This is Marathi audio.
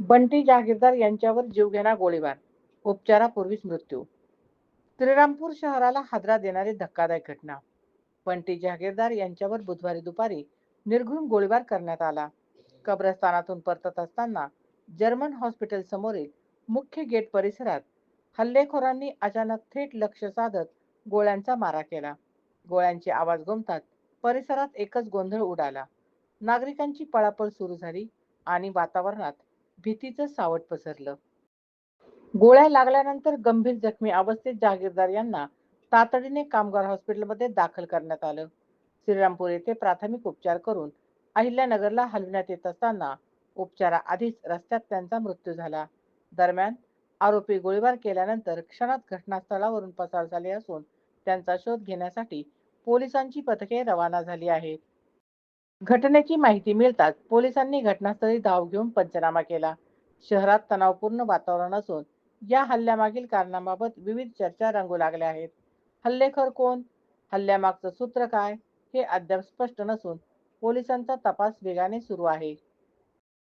बंटी जहागीरदार यांच्यावर जीवघेणा गोळीबार. उपचारापूर्वीच मृत्यू. श्रीरामपूर शहराला हादरा देणारी धक्कादायक घटना. बंटी जहागीरदार यांच्यावर बुधवारी दुपारी निर्घृण गोळीबार करण्यात आला. कब्रस्तानातून परतत असताना जर्मन हॉस्पिटल समोरील मुख्य गेट परिसरात हल्लेखोरांनी अचानक थेट लक्ष साधत गोळ्यांचा मारा केला. गोळ्यांचे आवाज गोमतात परिसरात एकच गोंधळ उडाला. नागरिकांची पळापळ सुरू झाली आणि वातावरणात भीतीचं सावट पसरलं. गोळ्या लागल्यानंतर गंभीर जखमी अवस्थेत जहागीरदार यांना तातडीने कामगार हॉस्पिटलमध्ये दाखल करण्यात आलं. श्रीरामपूर येथे प्राथमिक उपचार करून अहिल्यानगरला हलविण्यात येत असताना उपचाराआधीच रस्त्यात त्यांचा मृत्यू झाला. दरम्यान आरोपी गोळीबार केल्यानंतर क्षणात घटनास्थळावरून पसार झाले असून त्यांचा शोध घेण्यासाठी पोलिसांची पथके रवाना झाली आहेत. घटनेची माहिती मिळताच पोलिसांनी घटनास्थळी धाव घेऊन पंचनामा केला. शहरात तणावपूर्ण वातावरण असून या हल्ल्यामागील कारणाबाबत विविध चर्चा रंगू लागल्या आहेत. हल्लेखोर कोण? हल्ल्यामागचं सूत्र काय? हे अद्याप स्पष्ट नसून पोलिसांचा तपास वेगाने सुरू आहे.